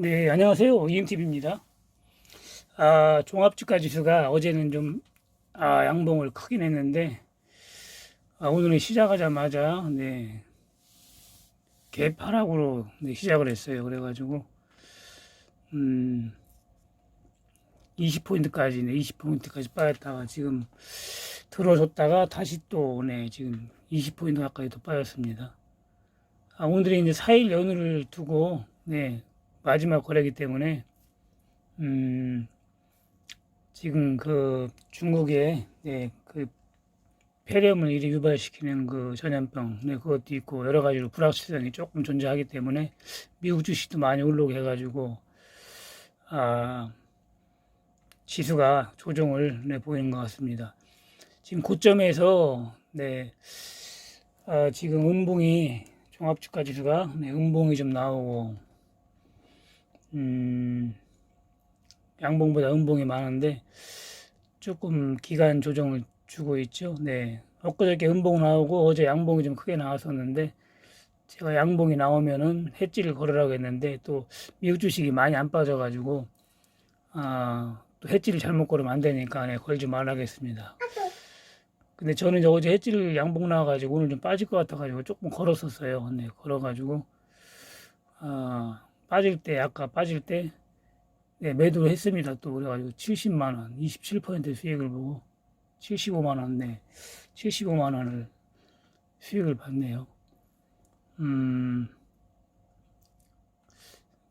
네, 안녕하세요. 이임TV입니다. 아, 종합주가 지수가 어제는 좀, 아, 양봉을 크긴 했는데, 아, 오늘은 시작하자마자, 네, 개파락으로 네, 시작을 했어요. 그래가지고, 음, 20포인트까지, 네, 20포인트까지 빠졌다가 지금 들어줬다가 다시 또, 네, 지금 20포인트 가까이 더 빠졌습니다. 아, 오늘이 이제 4일 연휴를 두고, 네, 마지막 거래기 때문에 음, 지금 그 중국에 네, 그 폐렴을 이리 유발시키는 그 전염병 네, 그것도 있고 여러 가지로 불확실성이 조금 존재하기 때문에 미국 주식도 많이 올라오게 해가지고 아, 지수가 조정을 네, 보이는 것 같습니다. 지금 고점에서 네, 아, 지금 음봉이 종합주가 지수가 네, 음봉이 좀 나오고 음, 양봉보다 음봉이 많은데 조금 기간 조정을 주고 있죠. 네. 엊그저께 음봉 나오고 어제 양봉이 좀 크게 나왔었는데 제가 양봉이 나오면은 해지를 걸으라고 했는데 또 미국 주식이 많이 안 빠져가지고 아, 또 해지를 잘못 걸으면 안 되니까 네, 걸지 말라겠습니다. 근데 저는 이제 어제 해지를 양봉 나와가지고 오늘 좀 빠질 것 같아가지고 조금 걸었었어요. 네, 걸어가지고 아, 빠질 때 아까 빠질 때 네, 매도를 했습니다. 또 그래가지고 70만 원, 27% 수익을 보고 75만 원, 네, 75만 원을 수익을 받네요. 음,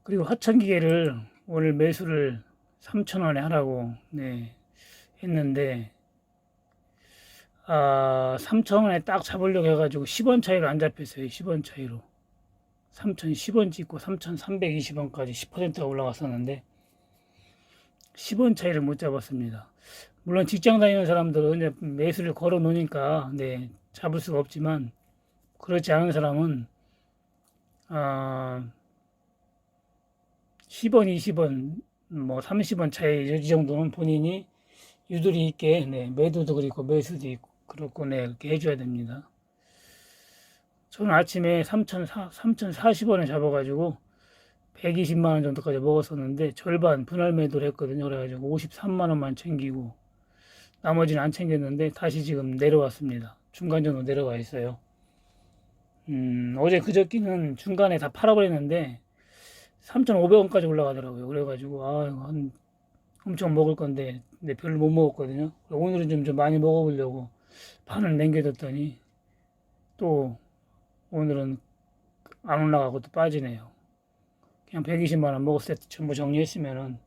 그리고 화천기계를 오늘 매수를 3천 원에 하라고 네 했는데 아 3천 원에 딱 잡으려고 해가지고 10원 차이로 안 잡혔어요. 10원 차이로 3,010원 찍고 3,320원까지 10%가 올라갔었는데 10원 차이를 못 잡았습니다. 물론 직장 다니는 사람들은 매수를 걸어 놓으니까 네, 잡을 수가 없지만 그렇지 않은 사람은 아 10원, 20원, 뭐 30원 차이 이 정도는 본인이 유도리 있게 네, 매도도 그렇고 매수도 있고 그렇고 네, 이렇게 해줘야 됩니다. 저는 아침에 3,040원에 잡아가지고 120만원 정도까지 먹었었는데 절반 분할 매도를 했거든요. 그래가지고 53만원만 챙기고 나머지는 안 챙겼는데 다시 지금 내려왔습니다. 중간 정도 내려와 있어요. 음, 어제 그저께는 중간에 다 팔아버렸는데 3,500원까지 올라가더라고요. 그래가지고 아, 한 엄청 먹을 건데 근데 별로 못 먹었거든요. 오늘은 좀, 좀 많이 먹어보려고 판을 남겨뒀더니 또 오늘은 안 올라가고 또 빠지네요. 그냥 120만 원 먹었을 때 전부 정리했으면은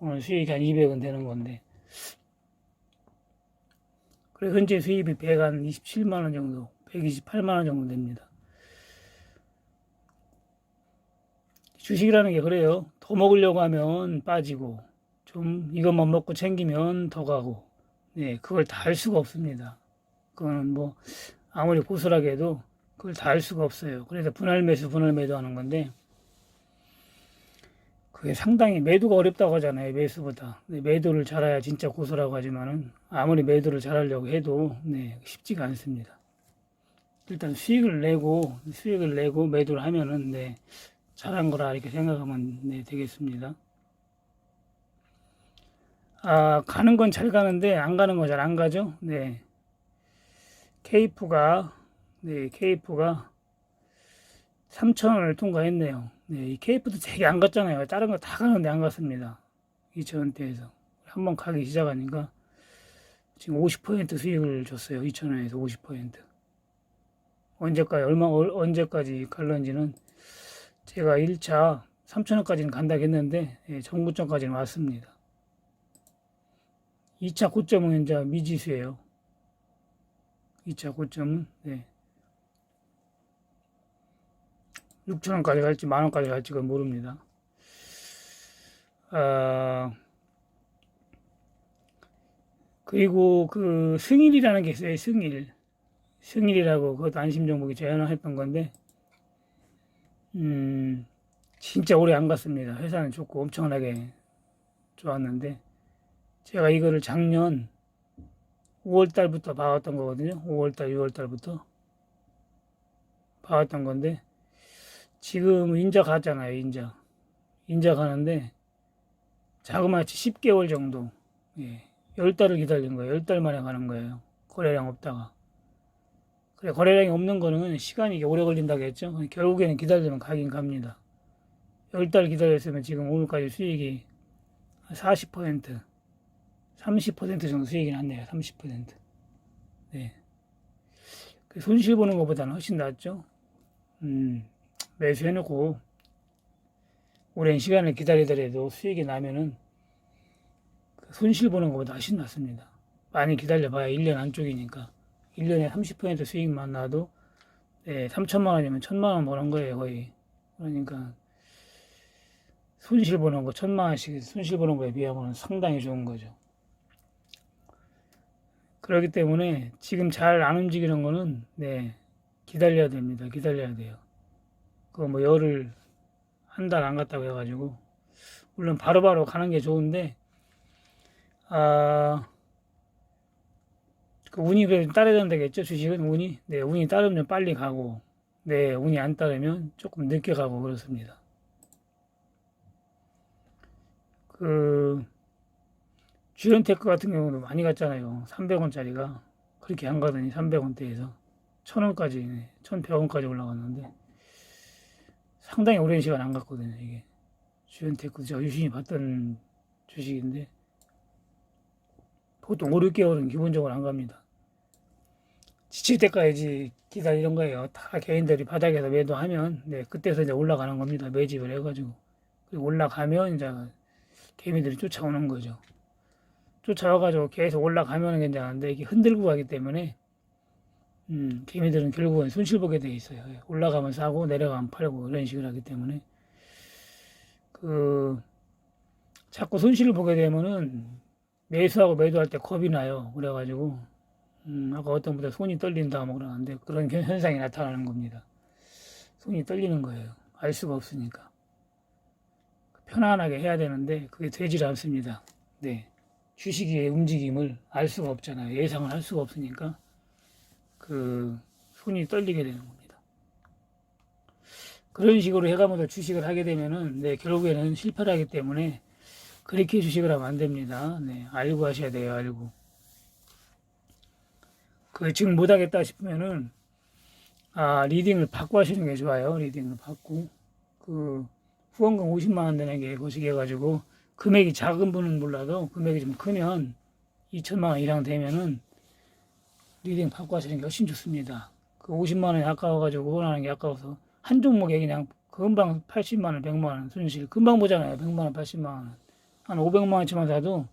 오늘 수익이 한 200원 되는 건데. 그래 현재 수입이 127만 원 정도, 128만 원 정도 됩니다. 주식이라는 게 그래요. 더 먹으려고 하면 빠지고 좀 이것만 먹고 챙기면 더 가고 네 그걸 다 할 수가 없습니다. 그거는 뭐 아무리 고스란하게 해도 그걸 다할 수가 없어요. 그래서 분할 매수, 분할 매도 하는 건데, 그게 상당히 매도가 어렵다고 하잖아요. 매수보다. 매도를 잘해야 진짜 고소라고 하지만은, 아무리 매도를 잘하려고 해도, 네, 쉽지가 않습니다. 일단 수익을 내고, 수익을 내고 매도를 하면은, 네, 잘한 거라 이렇게 생각하면, 네, 되겠습니다. 아, 가는 건 잘 가는데, 안 가는 건 잘 안 가죠? 네. 케이프가 네, 케이프가 3,000원을 통과했네요. 네, 이 케이프도 되게 안 갔잖아요. 다른 거 다 가는데 안 갔습니다. 2,000원대에서. 한번 가기 시작하니까 지금 50% 수익을 줬어요. 2,000원에서 50%. 언제까지, 얼마, 언제까지 갈런지는 제가 1차 3,000원까지는 간다고 했는데, 예, 정구점까지는 왔습니다. 2차 고점은 이제 미지수예요. 2차 고점은, 네. 6천원까지 갈지 만원까지 갈지 그 모릅니다. 아, 그리고 그 승일이라는 게 있어요. 승일. 승일이라고 그것도 안심정복이 제안했던 건데 음, 진짜 오래 안 갔습니다. 회사는 좋고 엄청나게 좋았는데 제가 이거를 작년 5월 달부터 봐왔던 거거든요. 5월 달, 6월 달부터 봐왔던 건데 지금 인자 갔잖아요, 인자. 인작하는데 자그마치 10개월 정도 예, 10달을 기다린 거예요. 10달 만에 가는 거예요. 거래량 없다가. 그래 거래량이 없는 거는 시간이 오래 걸린다고 했죠. 결국에는 기다리면 가긴 갑니다. 10달 기다렸으면 지금 오늘까지 수익이 40% 30% 정도 수익이 났네요. 30%. 네. 그 손실 보는 것보다는 훨씬 낫죠. 음, 매수해놓고 오랜 시간을 기다리더라도 수익이 나면은 그 손실 보는 것보다 훨씬 낫습니다. 많이 기다려봐야 1년 안쪽이니까 1년에 30% 수익만 나도 네, 3천만 원이면 1천만 원 버는 거예요 거의. 그러니까 손실 보는 거 천만 원씩 손실 보는 거에 비하면 상당히 좋은 거죠. 그렇기 때문에 지금 잘 안 움직이는 거는 네 기다려야 됩니다. 기다려야 돼요. 그거 뭐 열을 한달 안 갔다고 해가지고 물론 바로 바로 가는 게 좋은데 아. 그 운이 그래도 따라야 된다겠죠? 주식은 운이? 네 운이 따르면 빨리 가고 네 운이 안 따르면 조금 늦게 가고 그렇습니다. 그 주연테크 같은 경우는 많이 갔잖아요. 300원짜리가. 그렇게 안 가더니 300원대에서 1000원까지 1100원까지 올라갔는데 상당히 오랜 시간 안 갔거든요 이게 주연테크 제가 유심히 봤던 주식인데 보통 5, 6개월은 기본적으로 안 갑니다. 지칠 때까지 기다리는 거예요. 다 개인들이 바닥에서 매도하면, 네, 그때서 이제 올라가는 겁니다. 매집을 해가지고. 올라가면 이제 개미들이 쫓아오는 거죠. 쫓아와가지고 계속 올라가면 괜찮은데, 이게 흔들고 가기 때문에, 음, 개미들은 결국은 손실 보게 돼 있어요. 예, 올라가면 사고, 내려가면 팔고, 이런 식으로 하기 때문에. 그, 자꾸 손실을 보게 되면은, 매수하고 매도할 때 겁이 나요. 그래가지고, 음, 아까 어떤 분들 손이 떨린다 뭐 그러는데 그런 현- 현상이 나타나는 겁니다. 손이 떨리는 거예요. 알 수가 없으니까. 편안하게 해야 되는데 그게 되질 않습니다. 네. 주식의 움직임을 알 수가 없잖아요. 예상을 할 수가 없으니까 그 손이 떨리게 되는 겁니다. 그런 식으로 해가면서 주식을 하게 되면은 네, 결국에는 실패를 하기 때문에 그렇게 주식을 하면 안 됩니다. 네, 알고 하셔야 돼요, 알고. 그 지금 못 하겠다 싶으면은 아 리딩을 받고 하시는 게 좋아요. 리딩을 받고 그 후원금 50만 원 되는 게 거시기 해가지고 금액이 작은 분은 몰라도 금액이 좀 크면 2천만 원 이상 되면은 리딩 받고 하시는 게 훨씬 좋습니다. 그 50만 원이 아까워가지고 후원하는 게 아까워서 한 종목에 그냥 금방 80만 원, 100만 원 손실 금방 보잖아요. 100만 원, 80만 원. 한 500만 원치만 사도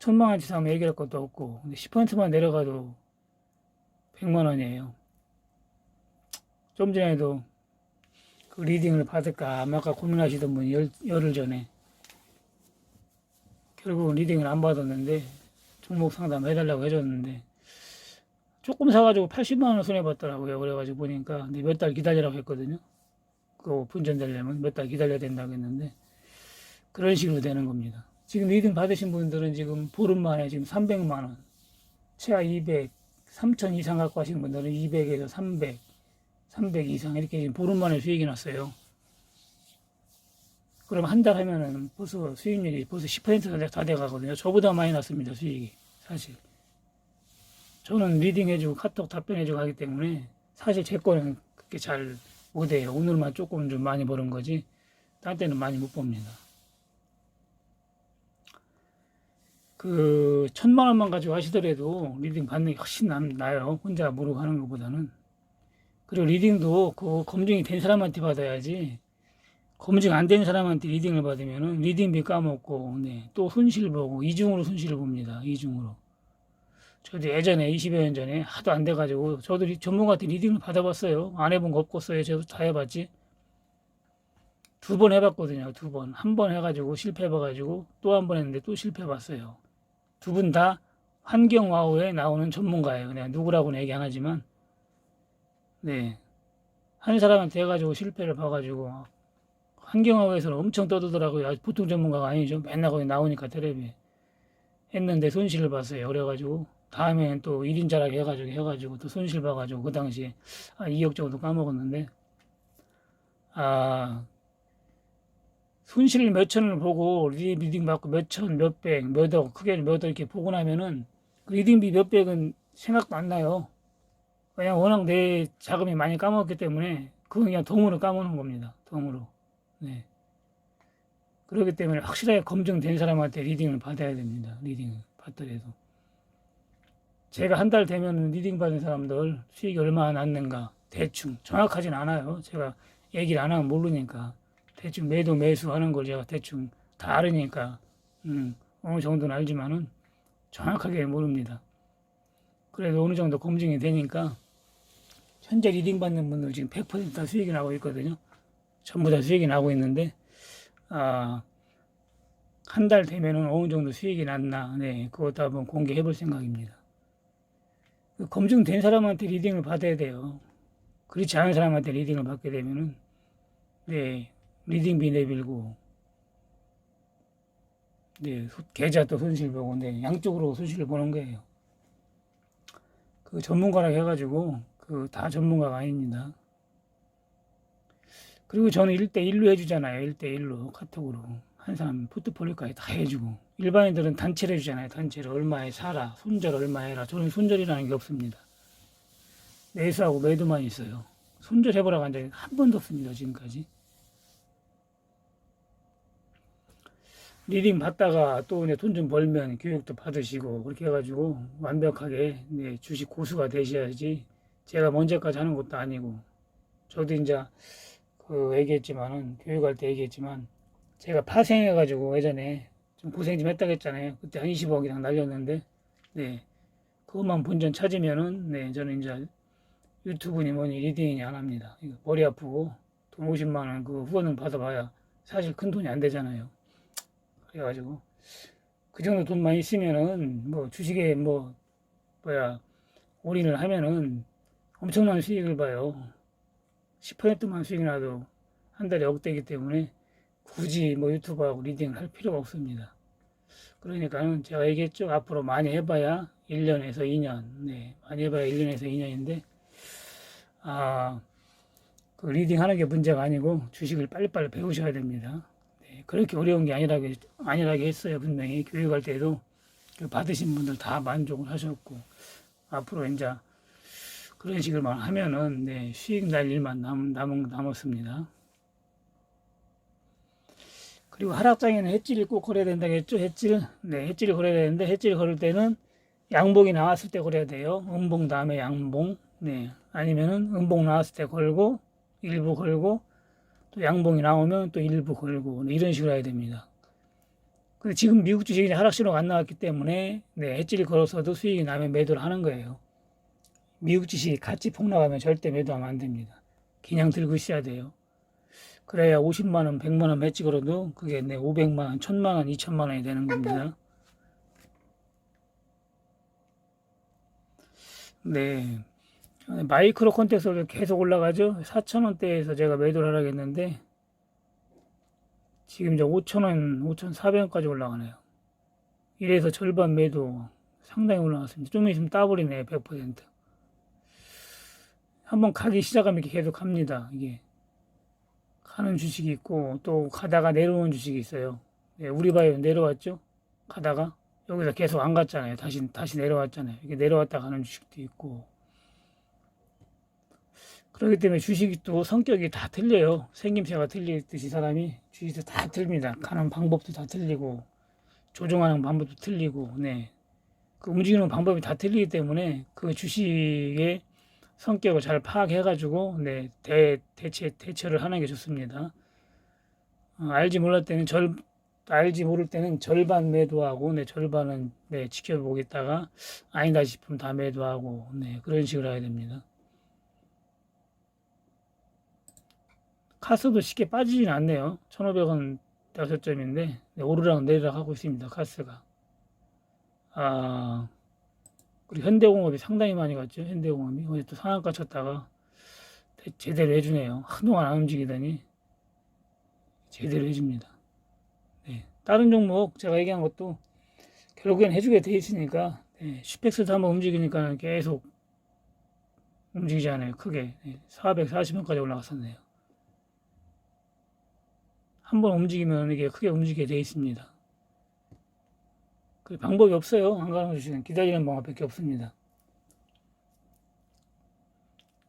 1000만 원치 사면 얘기할 것도 없고 근데 10%만 내려가도 100만 원이에요. 좀 전에도 그 리딩을 받을까 아까 고민하시던 분이 열, 열흘 전에 결국은 리딩을 안 받았는데 종목 상담 해달라고 해줬는데 조금 사가지고 80만 원 손해 봤더라고요. 그래가지고 보니까 근데 몇 달 기다리라고 했거든요. 그거 분전되려면 몇 달 기다려야 된다고 했는데 그런 식으로 되는 겁니다. 지금 리딩 받으신 분들은 지금 보름 만에 지금 300만 원, 최하 200, 3천 이상 갖고 하시는 분들은 200에서 300, 300 이상 이렇게 지금 보름 만에 수익이 났어요. 그럼 한 달 하면은 벌써 수익률이 벌써 10%가 다 돼가거든요. 저보다 많이 났습니다, 수익이. 사실. 저는 리딩 해주고 카톡 답변해주고 하기 때문에 사실 제 거는 그렇게 잘 못해요. 오늘만 조금 좀 많이 버는 거지. 딴 때는 많이 못 봅니다. 그 천만 원만 가지고 하시더라도 리딩 받는 게 훨씬 남, 나요. 혼자 모르고 하는 것보다는. 그리고 리딩도 그 검증이 된 사람한테 받아야지. 검증 안 된 사람한테 리딩을 받으면은 리딩비 까먹고, 네, 또 손실 보고, 이중으로 손실을 봅니다. 이중으로. 저도 예전에 20여 년 전에 하도 안 돼가지고, 저도 리- 전문가한테 리딩을 받아봤어요. 안 해본 거 없겠어요. 저도 다 해봤지. 두 번 해봤거든요. 두 번. 한 번 해가지고 실패해봐가지고 또 한 번 했는데 또 실패해봤어요. 두 분 다 환경와우에 나오는 전문가예요. 그냥 누구라고는 얘기 안 하지만, 네. 한 사람한테 해가지고 실패를 봐가지고, 환경와우에서는 엄청 떠들더라고요. 보통 전문가가 아니죠. 맨날 거기 나오니까 텔레비에. 했는데 손실을 봤어요. 그래가지고, 다음에는 또 1인 자락 해가지고, 해가지고 또 손실 봐가지고, 그 당시에 한 2억 정도 까먹었는데, 아, 손실 몇 천을 보고 리딩, 받고 몇 천, 몇 백, 몇 억, 크게 몇 억 이렇게 보고 나면은 그 리딩비 몇 백은 생각도 안 나요. 그냥 워낙 내 자금이 많이 까먹었기 때문에 그건 그냥 덤으로 까먹는 겁니다. 덤으로. 네. 그렇기 때문에 확실하게 검증된 사람한테 리딩을 받아야 됩니다. 리딩을 받더라도. 제가 한 달 되면 리딩 받은 사람들 수익이 얼마나 났는가 대충 정확하진 않아요. 제가 얘기를 안 하면 모르니까 대충 매도 매수 하는 걸 제가 대충 다 알으니까 음, 어느 정도는 알지만은 정확하게 모릅니다. 그래도 어느 정도 검증이 되니까 현재 리딩 받는 분들 지금 100%다 수익이 나고 있거든요. 전부 다 수익이 나고 있는데 아, 한 달 되면은 어느 정도 수익이 났나, 네, 그것도 한번 공개해 볼 생각입니다. 그 검증된 사람한테 리딩을 받아야 돼요. 그렇지 않은 사람한테 리딩을 받게 되면은, 네, 리딩비 내밀고, 네, 소- 계좌 또 손실 보고, 네, 양쪽으로 손실을 보는 거예요. 그 전문가라고 해가지고, 그 다 전문가가 아닙니다. 그리고 저는 1대1로 해주잖아요. 1대1로 카톡으로. 한 사람 포트폴리오까지 다 해주고. 일반인들은 단체로 해주잖아요. 단체로 얼마에 사라. 손절 얼마 해라. 저는 손절이라는 게 없습니다. 매수하고 매도만 있어요. 손절 해보라고 한 적이 한 번도 없습니다. 지금까지. 리딩 받다가 또돈좀 벌면 교육도 받으시고 그렇게 해가지고 완벽하게 네, 주식 고수가 되셔야지 제가 먼저까지 하는 것도 아니고 저도 이제 그 얘기했지만은 교육할 때 얘기했지만 제가 파생해가지고 예전에 좀 고생 좀 했다고 했잖아요. 그때 한 20억이랑 날렸는데 네 그것만 본전 찾으면은 네 저는 이제 유튜브니 뭐니 리딩이니 안 합니다. 머리 아프고 돈 50만 원 그 후원을 받아봐야 사실 큰 돈이 안 되잖아요. 그래가지고 그 정도 돈만 있으면은 뭐 주식에 뭐 뭐야 올인을 하면은 엄청난 수익을 봐요. 10%만 수익이 나도 한 달에 억대이기 때문에 굳이 뭐 유튜브하고 리딩을 할 필요가 없습니다. 그러니까는 제가 얘기했죠. 앞으로 많이 해봐야 1년에서 2년. 네. 많이 해봐야 1년에서 2년인데, 아, 그 리딩 하는 게 문제가 아니고 주식을 빨리빨리 배우셔야 됩니다. 네. 그렇게 어려운 게 아니라고, 아니라고 했어요. 분명히. 교육할 때도 그 받으신 분들 다 만족을 하셨고, 앞으로 이제 그런 식으로만 하면은 네, 수익 날 일만 남, 남, 남았습니다. 그리고 하락장에는 해지를 꼭 걸어야 된다고 했죠. 해지를 네, 해지를 걸어야 되는데 해지를 걸을 때는 양봉이 나왔을 때 걸어야 돼요. 음봉 다음에 양봉. 네. 아니면은 음봉 나왔을 때 걸고 일부 걸고 또 양봉이 나오면 또 일부 걸고 네, 이런 식으로 해야 됩니다. 근데 지금 미국 주식이 하락 신호가 안 나왔기 때문에 네, 해지를 걸어서도 수익이 나면 매도를 하는 거예요. 미국 주식이 같이 폭락하면 절대 매도하면 안 됩니다. 그냥 들고 있어야 돼요. 그래야 50만 원, 100만 원 매치 걸어도 그게 내 500만 원, 1000만 원, 2000만 원이 되는 겁니다. 네. 마이크로 콘텐츠로 계속 올라가죠. 4,000원대에서 제가 매도를 하라고 했는데 지금 이제 5,000원, 5,400원까지 올라가네요. 이래서 절반 매도 상당히 올라갔습니다. 좀 있으면 따버리네, 100%. 한번 가기 시작하면 이렇게 계속 갑니다. 이게 가는 주식이 있고 또 가다가 내려오는 주식이 있어요. 네, 우리 바이오 내려왔죠? 가다가 여기서 계속 안 갔잖아요. 다시 다시 내려왔잖아요. 이게 내려왔다 가는 주식도 있고 그렇기 때문에 주식이 또 성격이 다 틀려요. 생김새가 틀리듯이 사람이 주식도 다 틀립니다. 가는 방법도 다 틀리고 조정하는 방법도 틀리고 네. 그 움직이는 방법이 다 틀리기 때문에 그 주식의 성격을 잘 파악해가지고 네, 대, 대체 대처를 하는 게 좋습니다. 어, 알지 몰랄 때는 절 알지 모를 때는 절반 매도하고 네, 절반은 네, 지켜보겠다가 아니다 싶으면 다 매도하고 네, 그런 식으로 해야 됩니다. 카스도 쉽게 빠지진 않네요. 1,500원 5점인데 네, 오르락 내리락 하고 있습니다. 카스가. 아 그리고 현대공업이 상당히 많이 갔죠. 현대공업이 어제 또 상한가 쳤다가 대- 제대로 해주네요. 한동안 안 움직이더니 제대로 해줍니다. 네. 다른 종목 제가 얘기한 것도 결국엔 해주게 돼 있으니까 네. 슈펙스도 한번 움직이니까 계속 움직이지 않아요. 크게 네. 440원까지 올라갔었네요. 한번 움직이면 이게 크게 움직이게 돼 있습니다. 그 방법이 없어요. 한가람 주식은 기다리는 방법밖에 없습니다.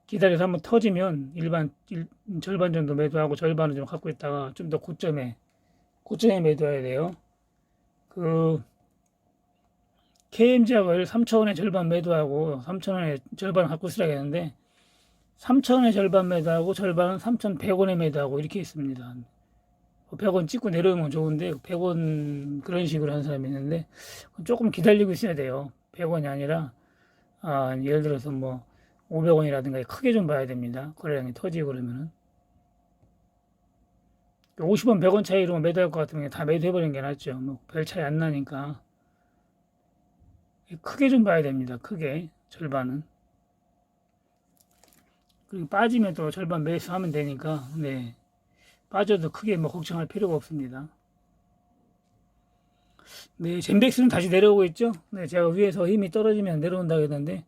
기다려서 한번 터지면 일반 일- 절반 정도 매도하고 절반을 좀 갖고 있다가 좀 더 고점에 고점에 매도해야 돼요. 그 KM지약을 3천원에 절반 매도하고 3천원에 절반 갖고 있으라겠는데 3천원에 절반 매도하고 절반은 3,100원에 매도하고 이렇게 있습니다. 100원 찍고 내려오면 좋은데 100원 그런 식으로 하는 사람이 있는데 조금 기다리고 있어야 돼요. 100원이 아니라 아, 예를 들어서 뭐 500원이라든가 크게 좀 봐야 됩니다. 거래량이 터지고 그러면은 50원, 100원 차이로 매도할 것 같으면 다 매도해버리는 게 낫죠. 뭐 별 차이 안 나니까 크게 좀 봐야 됩니다. 크게 절반은 그리고 빠지면 또 절반 매수하면 되니까 네 빠져도 크게 뭐 걱정할 필요가 없습니다. 네, 젠백스는 다시 내려오고 있죠. 네, 제가 위에서 힘이 떨어지면 내려온다고 했는데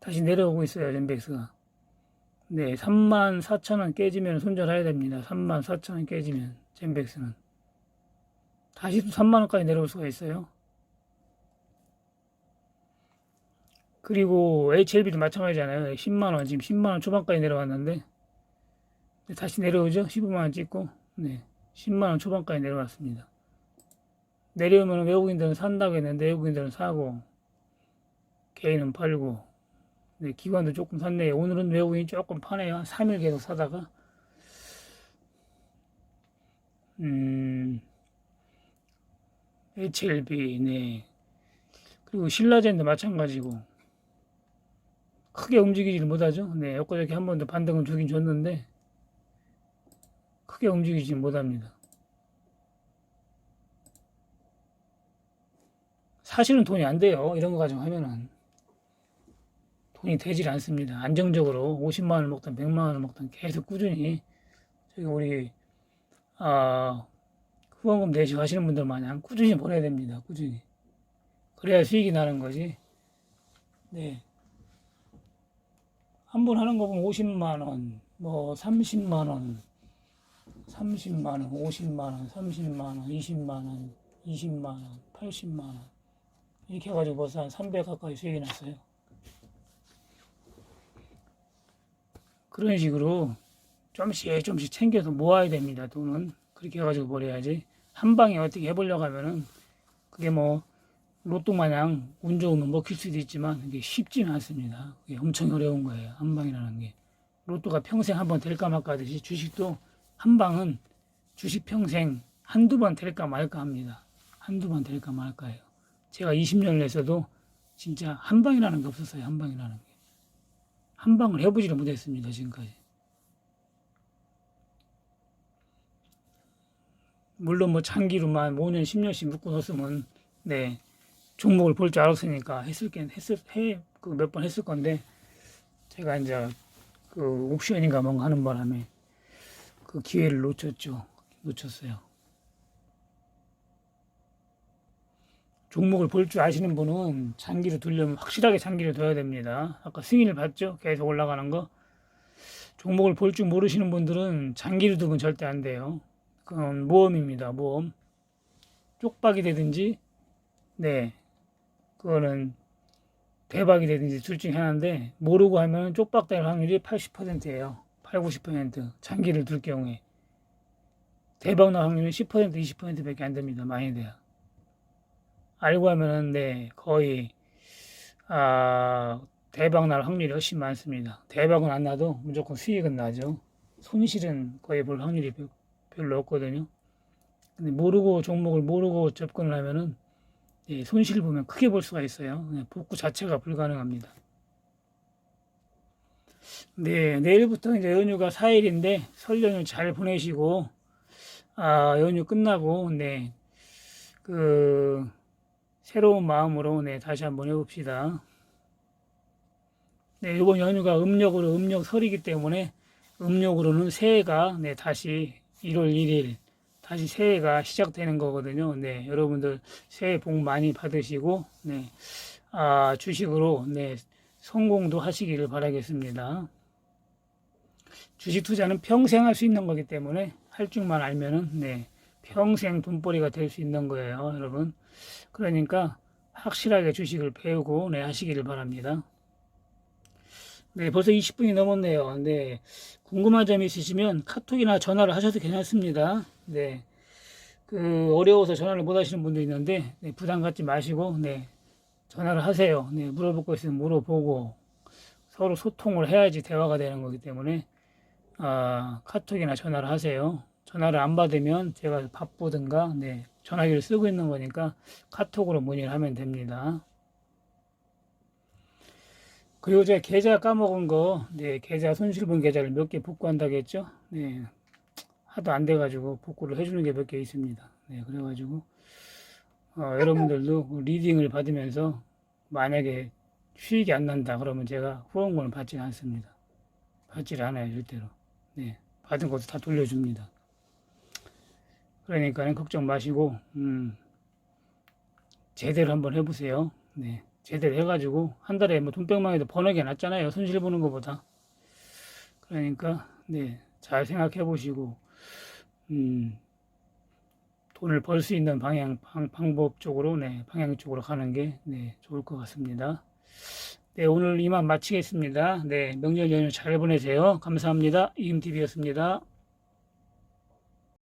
다시 내려오고 있어요, 젠백스가. 네, 3만 4천 원 깨지면 손절해야 됩니다. 3만 4천 원 깨지면 젠백스는 다시 또 3만 원까지 내려올 수가 있어요. 그리고 HLB도 마찬가지잖아요. 10만 원 지금 10만 원 초반까지 내려왔는데 네, 다시 내려오죠. 15만 원 찍고 네, 10만 원 초반까지 내려왔습니다. 내려오면 외국인들은 산다고 했는데 외국인들은 사고 개인은 팔고 네, 기관도 조금 샀네요. 오늘은 외국인이 조금 파네요. 한 3일 계속 사다가 음 HLB 네 그리고 신라젠도 마찬가지고 크게 움직이지를 못하죠. 네, 엊그저께 한 번 더 반등을 주긴 줬는데 크게 움직이지 못합니다. 사실은 돈이 안 돼요. 이런 거 가지고 하면은 돈이 되질 않습니다. 안정적으로 50만 원을 먹든 100만 원을 먹든 계속 꾸준히 저기 우리 아 후원금 내시고 하시는 분들 마냥 꾸준히 보내야 됩니다. 꾸준히 그래야 수익이 나는 거지. 네. 한 번 하는 거 보면 50만 원, 뭐 30만 원, 30만 원, 50만 원, 30만 원, 20만 원, 20만 원, 80만 원 이렇게 해가지고 벌써 한 300 가까이 수익이 났어요. 그런 식으로 좀씩 좀씩 챙겨서 모아야 됩니다. 돈은 그렇게 해가지고 버려야지 한 방에 어떻게 해보려고 하면은 그게 뭐 로또 마냥 운 좋으면 먹힐 수도 있지만 이게 쉽지는 않습니다. 그게 엄청 어려운 거예요. 한 방이라는 게. 로또가 평생 한번 될까 말까 하듯이 주식도 한 방은 주식 평생 한두 번 될까 말까 합니다. 한두 번 될까 말까예요. 제가 20년을 했어도 진짜 한 방이라는 게 없었어요. 한 방이라는 게. 한 방을 해보지를 못했습니다. 지금까지. 물론 뭐 장기로만 5년, 10년씩 묶고 뒀으면 네 종목을 볼 줄 알았으니까 했을 게 했을 해 그 몇 번 했을 건데 제가 이제 그 옵션인가 뭔가 하는 바람에 그 기회를 놓쳤죠. 놓쳤어요. 종목을 볼 줄 아시는 분은 장기로 두려면 확실하게 장기로 둬야 됩니다. 아까 승인을 봤죠? 계속 올라가는 거. 종목을 볼 줄 모르시는 분들은 장기로 두면 절대 안 돼요. 그건 모험입니다. 모험. 쪽박이 되든지, 네, 그거는 대박이 되든지 둘 중에 하나인데 모르고 하면 쪽박 될 확률이 80%예요. 8, 90% 장기를 둘 경우에 대박 날 확률은 10% 20%밖에 안 됩니다. 많이 돼요. 알고 하면은 네 거의 아 대박 날 확률이 훨씬 많습니다. 대박은 안 나도 무조건 수익은 나죠. 손실은 거의 볼 확률이 별- 별로 없거든요. 근데 모르고 종목을 모르고 접근을 하면은 예, 손실을 보면 크게 볼 수가 있어요. 네, 복구 자체가 불가능합니다. 네, 내일부터 이제 연휴가 4일인데 설 연휴 잘 보내시고 아, 연휴 끝나고 네. 그 새로운 마음으로 네, 다시 한번 해 봅시다. 네, 이번 연휴가 음력으로 음력 설이기 때문에 음력으로는 새해가 네, 다시 1월 1일 다시 새해가 시작되는 거거든요. 네, 여러분들 새해 복 많이 받으시고, 네, 아, 주식으로, 네, 성공도 하시기를 바라겠습니다. 주식 투자는 평생 할 수 있는 거기 때문에 할 줄만 알면은, 네, 평생 돈벌이가 될 수 있는 거예요, 여러분. 그러니까 확실하게 주식을 배우고 네, 하시기를 바랍니다. 네, 벌써 20분이 넘었네요. 네, 궁금한 점 있으시면 카톡이나 전화를 하셔도 괜찮습니다. 네, 그 어려워서 전화를 못 하시는 분도 있는데 네, 부담 갖지 마시고 네, 전화를 하세요. 네, 물어볼 거 있으면 물어보고 서로 소통을 해야지 대화가 되는 거기 때문에 아, 카톡이나 전화를 하세요. 전화를 안 받으면 제가 바쁘든가 네, 전화기를 쓰고 있는 거니까 카톡으로 문의를 하면 됩니다. 그리고 제가 계좌 까먹은 거, 네, 계좌 손실본 계좌를 몇 개 복구한다고 했죠? 네, 하도 안 돼가지고 복구를 해주는 게 몇 개 있습니다. 네, 그래가지고, 어, 여러분들도 그 리딩을 받으면서 만약에 수익이 안 난다 그러면 제가 후원금을 받지 않습니다. 받지를 않아요, 절대로. 네, 받은 것도 다 돌려줍니다. 그러니까 걱정 마시고, 음, 제대로 한번 해보세요. 네. 제대로 해가지고, 한 달에 뭐 돈백만에도 게 낫잖아요. 손실 보는 것보다. 그러니까, 네. 잘 생각해 보시고, 음, 돈을 벌 수 있는 방향, 방, 방법 쪽으로, 네. 방향 쪽으로 가는 게, 네. 좋을 것 같습니다. 네. 오늘 이만 마치겠습니다. 네. 명절 연휴 잘 보내세요. 감사합니다. 이음TV였습니다.